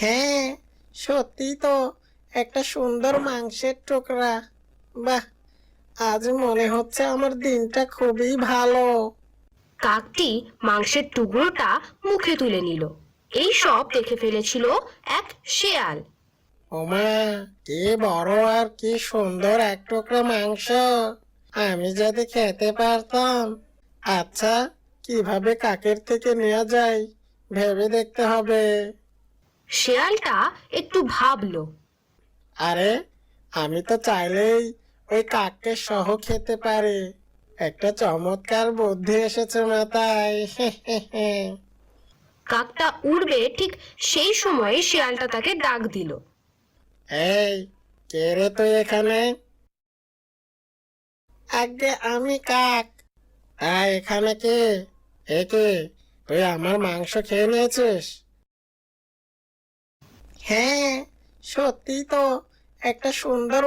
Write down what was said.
হ্যাঁ সত্যি তো একটা সুন্দর মাংসের টুকরা। বাহ আজ মনে হচ্ছে আমার দিনটা খুবই ভালো। কাকটি মাংসের টুকরোটা মুখে তুলে নিল। এই সব দেখে ফেলেছিল এক শেয়াল। ওমা কি বড় আর কি সুন্দর এক টুকরা মাংস। আমি যদি খেতে পারতাম। আচ্ছা কীভাবে কাকের থেকে নেওয়া যায়? ভেবে দেখতে হবে। শেয়ালটা একটু ভাবলো। আরে আমি তো চাইলেই ওই কাককে সহ খেতে পারি। একটা চমৎকার বুদ্ধি এসেছে মাথায়। কাকটা উড়বে ঠিক সেই সময়ে শেয়ালটা তাকে ডাক দিল। এই কে রে তুই এখানে? আগে আমি কাক। আয় এখানে কে? এ কে? তুই আমার মাংস খেয়ে নিয়েছিস? হ্যাঁ সত্যি তো একটা সুন্দর